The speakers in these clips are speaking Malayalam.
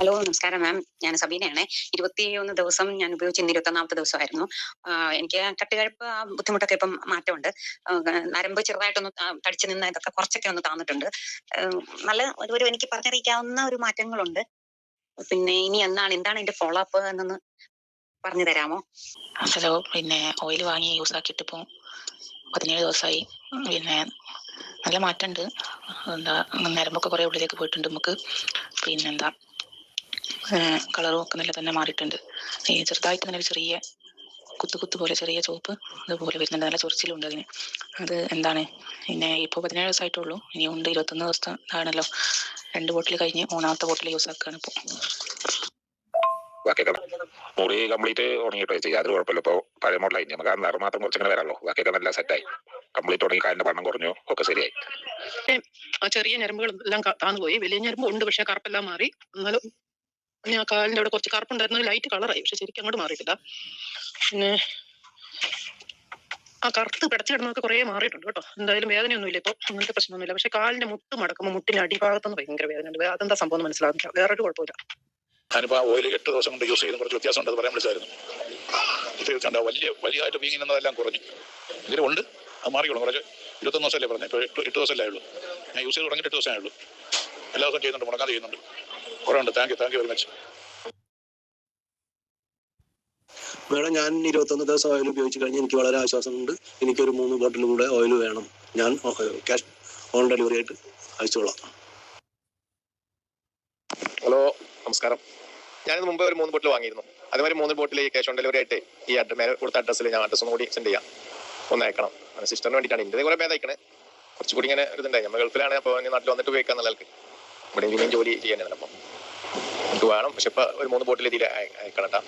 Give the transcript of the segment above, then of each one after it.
ഹലോ നമസ്കാരം മാം. ഞാൻ സബീനയാണ്. ഇരുപത്തിയൊന്ന് ദിവസം ഞാൻ ഉപയോഗിച്ച് ഇന്ന് ഇരുപത്തൊന്നാമത്തെ ദിവസമായിരുന്നു. എനിക്ക് കട്ടുകഴപ്പ് ആ ബുദ്ധിമുട്ടൊക്കെ ഇപ്പം മാറ്റമുണ്ട്. നരമ്പ് ചെറുതായിട്ടൊന്ന് തടിച്ചു നിന്ന് ഇതൊക്കെ കുറച്ചൊക്കെ ഒന്ന് താന്നിട്ടുണ്ട്. നല്ല ഒരു എനിക്ക് പറഞ്ഞറിയിക്കാവുന്ന ഒരു മാറ്റങ്ങളുണ്ട്. പിന്നെ ഇനി എന്നാണ് എന്താണ് എന്റെ ഫോളോ അപ്പ് എന്നൊന്ന് പറഞ്ഞു തരാമോ? ഹലോ പിന്നെ ഓയിൽ വാങ്ങി യൂസ് ആക്കിയിട്ട് ഇപ്പോൾ പതിനേഴ് ദിവസമായി. പിന്നെ നല്ല മാറ്റമുണ്ട്. എന്താ നരമ്പൊക്കെ കുറെ ഉള്ളിലേക്ക് പോയിട്ടുണ്ട് നമുക്ക്. പിന്നെന്താ കളറും ഒക്കെ നല്ല തന്നെ മാറിയിട്ടുണ്ട്. ഈ ചെറുതായിട്ട് തന്നെ ഒരു ചെറിയ കുത്തു കുത്തു പോലെ ചെറിയ ചുവപ്പ് അതുപോലെ വരുന്നുണ്ട്. നല്ല ചൊറിച്ചിലുണ്ട് അതിന്. അത് എന്താണ്? പിന്നെ ഇപ്പോൾ പതിനേഴ് ദിവസമായിട്ടുള്ളൂ ഇനി ഉണ്ട് ഇരുപത്തൊന്ന് ദിവസം ആണല്ലോ രണ്ട് ബോട്ടിൽ കഴിഞ്ഞ് മൂന്നാമത്തെ ബോട്ടിൽ യൂസ് ആക്കുകയാണ് ഇപ്പോൾ ബാക്കിയൊക്കെ മുറി കംപ്ലീറ്റ് ഉണങ്ങിയിട്ട് ചെയ്യാം യാതൊരു കുഴപ്പമില്ല. ഇപ്പോൾ പഴയ മോഡലായി നമുക്ക് ആ നിറം മാത്രം കുറച്ചിങ്ങനെ വരാമല്ലോ. ബാക്കിയൊക്കെ നല്ല സെറ്റായി കംപ്ലീറ്റ് ഉണങ്ങി കാലിന്റെ വണ്ണം കുറഞ്ഞു. ഒക്കെ ശരിയായി. ആ ചെറിയ ഞരമ്പുകൾ എല്ലാം താന്നു പോയി. വലിയ ഞരമ്പ് ഉണ്ട് പക്ഷെ കറുപ്പെല്ലാം മാറി. എന്നാലും ഞാൻ കാലിന്റെ അവിടെ കുറച്ച് കറുപ്പുണ്ടായിരുന്നു. ലൈറ്റ് കളറായി പക്ഷെ ശരിക്കും അങ്ങോട്ട് മാറിയിട്ടില്ല. പിന്നെ ആ കറുത്ത് പിടച്ചു കിടന്നൊക്കെ മാറിയിട്ടുണ്ട് കേട്ടോ. എന്തായാലും വേദനയൊന്നുമില്ല ഇപ്പോൾ. അങ്ങനത്തെ പ്രശ്നമൊന്നുമില്ല. പക്ഷെ കാലിന്റെ മുട്ട് മടക്കുമ്പോൾ മുട്ടിന്റെ അടിഭാഗത്തുനിന്ന് ഭയങ്കര വേദനയുണ്ട്. അതെന്താ സംഭവം വേറെ ഒരു കുഴപ്പമില്ല. ഞാനിപ്പോൾ ആ ഓയിൽ എട്ട് ദിവസം കൊണ്ട് യൂസ് ചെയ്ത് കുറച്ച് വ്യത്യാസം ഉണ്ടെന്ന് പറയാൻ വിളിച്ചായിരുന്നു. തീർച്ചയായിട്ടും വലിയ വലിയതായിട്ട് വീങ്ങിനെന്നതെല്ലാം കുറഞ്ഞു. എങ്കിലും ഉണ്ട്. അത് മാറിയോളും കുറച്ച് ഇരുപത്തൊന്ന് ദിവസമല്ലേ പറഞ്ഞു? ഇപ്പോൾ എട്ട് എട്ട് ദിവസമല്ലേ ഉള്ളൂ ഞാൻ യൂസ് ചെയ്ത് തുടങ്ങിയിട്ട് എട്ട് ദിവസമേ ഉള്ളൂ എല്ലാ ദിവസവും ചെയ്യുന്നുണ്ട്. മുടങ്ങാതെ ചെയ്യുന്നുണ്ട്. കുറേ ഉണ്ട് thank you thank you very much madam ഞാൻ ഇരുപത്തൊന്ന് ദിവസം ഓയിൽ ഉപയോഗിച്ച് കഴിഞ്ഞ് എനിക്ക് വളരെ ആശ്വാസമുണ്ട്. എനിക്കൊരു മൂന്ന് ബോട്ടിൽ കൂടെ ഓയിൽ വേണം. ഞാൻ ക്യാഷ് ഓൺ ഡെലിവറി ആയിട്ട് അയച്ചോളാം. ഹലോ നമസ്കാരം. ഞാനിത് മുമ്പ് ഒരു മൂന്ന് ബോട്ടിൽ വാങ്ങിയിരുന്നു. അതേമാതിരി മൂന്ന് ബോട്ടിൽ ക്യാഷ് ഓൺ ഡെലിവറി ആയിട്ട് ഈ അഡ്രസ് മേലെ കൊടുത്ത അഡ്രസ്സിൽ ഞാൻ അഡ്രസ്സ് ഒന്നും കൂടി സെൻഡ് ചെയ്യാം. ഒന്ന് അയക്കണം. സിസ്റ്ററിന് വേണ്ടിയിട്ടാണ്. ഇന്ത്യയിൽ കുറെ ഭേദം അയക്കണേ കുറച്ചുകൂടി ഇങ്ങനെ ഒരു ഇതുണ്ടായി. നമ്മൾ ഗൾഫിലാണ് അപ്പോൾ നാട്ടിൽ വന്നിട്ട് ഉപയോഗിക്കാൻ നല്ല ആൾക്ക് ഇവിടെ ഇനിയും ജോലി ചെയ്യാനാണ് അപ്പം എനിക്ക് വേണം. പക്ഷെ ഇപ്പൊ ഒരു മൂന്ന് ബോട്ടിൽ ഇതിൽ അയക്കണട്ടാ.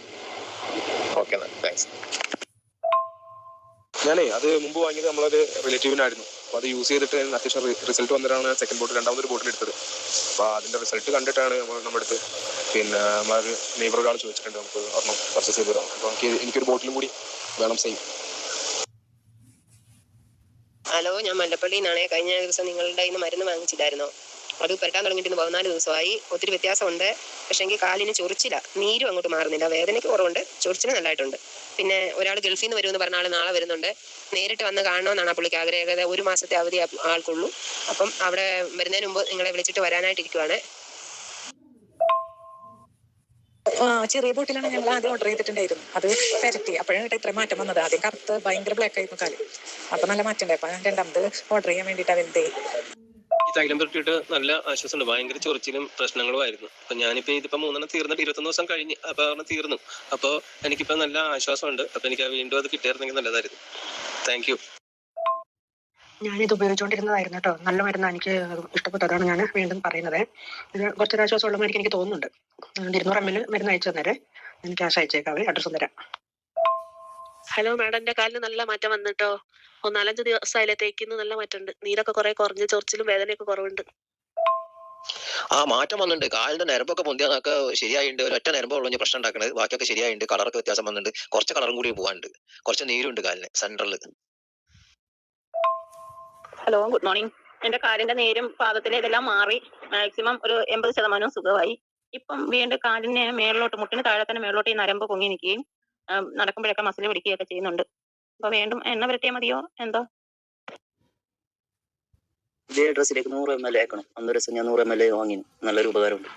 ഓക്കെ എന്നാൽ താങ്ക്സ് ഞാനേ അത് മുമ്പ് വാങ്ങിയത് നമ്മളൊരു റിലേറ്റീവിനായിരുന്നു. അപ്പോൾ അത് യൂസ് ചെയ്തിട്ട് അത്യാവശ്യം റിസൾട്ട് വന്നിട്ടാണ് സെക്കൻഡ് ബോട്ടിൽ രണ്ടാമതൊരു ബോട്ടിൽ എടുത്തത്. അപ്പോൾ അതിന്റെ റിസൾട്ട് കണ്ടിട്ടാണ് നമ്മൾ നമ്മുടെ അടുത്ത് പിന്നെ നമ്മളൊരു നെയ്ബർ ഒരാൾ ചോദിച്ചിട്ടുണ്ട് നമുക്ക് ഒരെണ്ണം പർച്ചേസ് ചെയ്ത് തരാം. അപ്പോൾ എനിക്ക് എനിക്കൊരു ബോട്ടിലും കൂടി വേണം സെയിം ഹലോ ഞാൻ മല്ലപ്പള്ളിയിൽ നിന്നാണേ. കഴിഞ്ഞ ദിവസം നിങ്ങളുടെ മരുന്ന് വാങ്ങിച്ചില്ലായിരുന്നോ അത് പുരട്ടാൻ തുടങ്ങിയിട്ട് പതിനാല് ദിവസമായി. ഒത്തിരി വ്യത്യാസമുണ്ട്. പക്ഷേ എങ്കിൽ കാലിന് ചൊറിച്ചില്ല നീരും അങ്ങോട്ട് മാറുന്നില്ല. വേദനയ്ക്ക് കുറവുണ്ട്. ചൊറിച്ചിന് നല്ലതായിട്ടുണ്ട് പിന്നെ ഒരാൾ ഗൾഫിൽ നിന്ന് വരുമെന്ന് പറഞ്ഞ ആൾ നാളെ വരുന്നുണ്ട്. നേരിട്ട് വന്ന് കാണണമെന്നാണ് ആ പുള്ളിക്ക് ആഗ്രഹം. ഒരു മാസത്തെ അവധി ആൾക്കുള്ളൂ. അപ്പം അവിടെ വരുന്നതിന് മുമ്പ് നിങ്ങളെ വിളിച്ചിട്ട് വരാനായിട്ടിരിക്കുവാണ്. ചെറിയ ബോട്ടിലാണ് ഞങ്ങൾ ആദ്യം ഓർഡർ ചെയ്തിട്ടുണ്ടായിരുന്നു അത് പെരട്ടി. അപ്പോഴാണ് ഇത്ര മാറ്റം വന്നത്. ആദ്യം കറുത്ത് ഭയങ്കര ബ്ലാക്ക് ആയിരുന്നു കാൽ. അപ്പൊ നല്ല മാറ്റം ഉണ്ടായി. അപ്പൊ രണ്ടാമത് ഓർഡർ ചെയ്യാൻ വേണ്ടിട്ട് വലുതേ. തൈലം പുരട്ടിയിട്ട് നല്ല ആശ്വാസമുണ്ട്. ഭയങ്കര ചൊറിച്ചിലും പ്രശ്നങ്ങളുമായിരുന്നു അപ്പൊ ഞാനിപ്പോ ഇതിപ്പോ മൂന്നെണ്ണം തീർന്നിട്ട് ഇരുപത്തൊന്ന് ദിവസം കഴിഞ്ഞ് അപ്പൊ അവർ തീർന്നു. അപ്പൊ എനിക്കിപ്പോ നല്ല ആശ്വാസമുണ്ട്. അപ്പൊ എനിക്ക് വീണ്ടും അത് കിട്ടിയിരുന്നെങ്കിൽ നല്ലതായിരുന്നു. താങ്ക് യു ഞാനിത് ഉപയോഗിച്ചുകൊണ്ടിരുന്നതായിരുന്നു കേട്ടോ. നല്ല മരുന്ന് എനിക്ക് ഇഷ്ടപ്പെട്ടു. അതാണ് ഞാൻ വീണ്ടും പറയുന്നത്. ഇത് കുറച്ചൊരാശ്വാസം മാതിരി എനിക്ക് തോന്നുന്നുണ്ട്. ഇരുന്നൂറ് എം എൽ മരുന്ന് അയച്ചു തന്നേരെ. എനിക്ക് ക്യാഷ് അയച്ചേക്കാവേ അഡ്രസ്സ് തരാം. ഹലോ മാഡം എന്റെ കാലിന് നല്ല മാറ്റം വന്നിട്ടോ? ഒന്ന് നാലഞ്ച് ദിവസമായില്ലേ തേക്കിന്ന് നല്ല മാറ്റമുണ്ട്. നീരൊക്കെ കുറെ കുറഞ്ഞ് ചൊറിച്ചിലും വേദനയൊക്കെ കുറവുണ്ട്. ആ മാറ്റം വന്നിട്ടുണ്ട്. കാലിന്റെ നരമ്പൊക്കെ പൊന്തിയാന്നൊക്കെ ശരിയായിട്ടുണ്ട് ഒരൊറ്റ നരമ്പ് ഉള്ളു പ്രശ്നം ഉണ്ടാക്കുന്നത് ബാക്കിയൊക്കെ ശരിയായിട്ടുണ്ട് കളറൊക്കെ വ്യത്യാസം വന്നിട്ടുണ്ട് കുറച്ച് കളറും കൂടി പോകാനുണ്ട് കുറച്ച് നീരുണ്ട് കാലിന് സെൻട്രലിൽ ഹലോ ഗുഡ് മോർണിംഗ്. എന്റെ കാലിന്റെ നേരും പാദത്തിലെ ഇതെല്ലാം മാറി. മാക്സിമം ഒരു എൺപത് ശതമാനവും സുഖമായി. ഇപ്പം വീണ്ടും കാലിന് മേളിലോട്ട് മുട്ടിന് താഴെ തന്നെ മേളിലോട്ട് ഈ നരമ്പ് പൊങ്ങി നിൽക്കുകയും നടക്കുമ്പോഴൊക്കെ മസിൽ പിടിക്കുകയൊക്കെ ചെയ്യുന്നുണ്ട്. അപ്പൊ വീണ്ടും എണ്ണ പുരട്ടിയാൽ മതിയോ? എന്തോ? ഇതേ അഡ്രസ്സിലേക്ക് നൂറ് എം എൽ ആക്കണം. അന്നൊരു ദിവസം ഞാൻ നൂറ് എം എൽ വാങ്ങി. നല്ലൊരു ഉപകാരമുണ്ട്.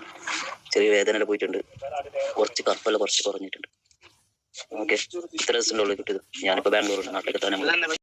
ചെറിയ വേദന പോയിട്ടുണ്ട്. കുറച്ച് കറുപ്പല്ല കുറച്ച് കുറഞ്ഞിട്ടുണ്ട്. ഓക്കെ. ഇത്ര ദിവസത്തിന്റെ ഉള്ളിൽ കിട്ടിയത്. ഞാനിപ്പോ ബാംഗ്ലൂർ നാട്ടിലേക്ക് തന്നെ